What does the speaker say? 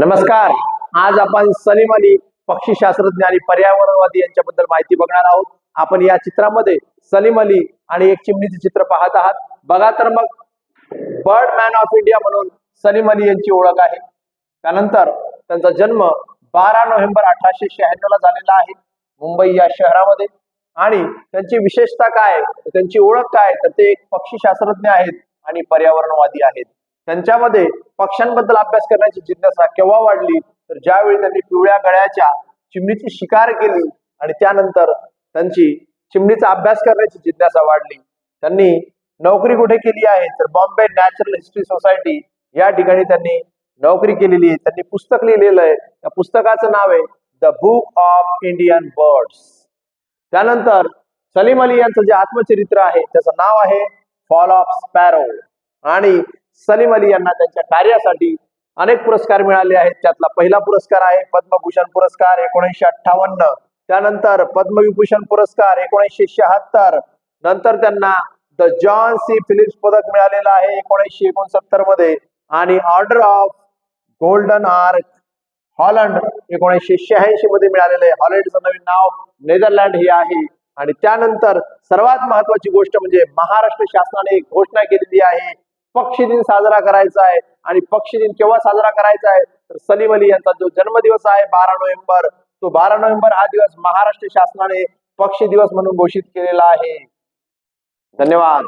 नमस्कार. आज आपण सलीम अली पक्षी शास्त्रज्ञ आणि पर्यावरणवादी यांच्याबद्दल माहिती बघणार आहोत. आपण या चित्रामध्ये सलीम अली आणि एक चिमणीचे चित्र पाहत आहात. बघा तर मग बर्ड मॅन ऑफ इंडिया म्हणून सलीम अली यांची ओळख आहे. त्यानंतर त्यांचा जन्म बारा नोव्हेंबर अठराशे शहाण्णव ला झालेला आहे मुंबई या शहरामध्ये. आणि त्यांची विशेषता काय? त्यांची ओळख काय? तर ते एक पक्षी शास्त्रज्ञ आहेत आणि पर्यावरणवादी आहेत. त्यांच्यामध्ये पक्ष्यांबद्दल अभ्यास करण्याची जिज्ञासा केव्हा वाढली? तर ज्यावेळी त्यांनी पिवळ्या गळ्याच्या चिमणीची शिकार केली आणि त्यानंतर त्यांची चिमणीचा अभ्यास करण्याची जिज्ञासा वाढली. त्यांनी नोकरी कुठे केली आहे? तर बॉम्बे नॅचरल हिस्ट्री सोसायटी या ठिकाणी त्यांनी नोकरी केलेली आहे. त्यांनी पुस्तक लिहिलेलं आहे. त्या पुस्तकाचं नाव आहे the book of Indian birds त्यानंतर सलीम अली यांचं जे आत्मचरित्र आहे त्याचं नाव आहे फॉल ऑफ स्पॅरो आणि सलीम अली यांना त्यांच्या कार्यासाठी अनेक पुरस्कार मिळाले आहेत. त्यातला पहिला पुरस्कार आहे पद्मभूषण पुरस्कार एकोणीसशे अठ्ठावन्न. त्यानंतर पद्मविभूषण पुरस्कार एकोणीसशे शहात्तर. नंतर त्यांना द जॉन सी फिलिप्स पदक मिळालेलं आहे एकोणीसशे एकोणसत्तरमध्ये. आणि order of golden ark Holland एकोणीसशे शहाऐंशी मध्ये मिळालेलं आहे. हॉलंडचं नवीन नाव नेदरलँड हे आहे. आणि त्यानंतर सर्वात महत्वाची गोष्ट म्हणजे महाराष्ट्र शासनाने घोषणा केलेली आहे. पक्षी दिन साजरा करायचा आहे आणि पक्षी दिन केव्हा साजरा करायचा आहे? तर सलीम अली यांचा जो जन्मदिवस आहे बारा नोव्हेंबर तो बारा नोव्हेंबर हा दिवस महाराष्ट्र शासनाने पक्षी दिवस म्हणून घोषित केलेला आहे. धन्यवाद.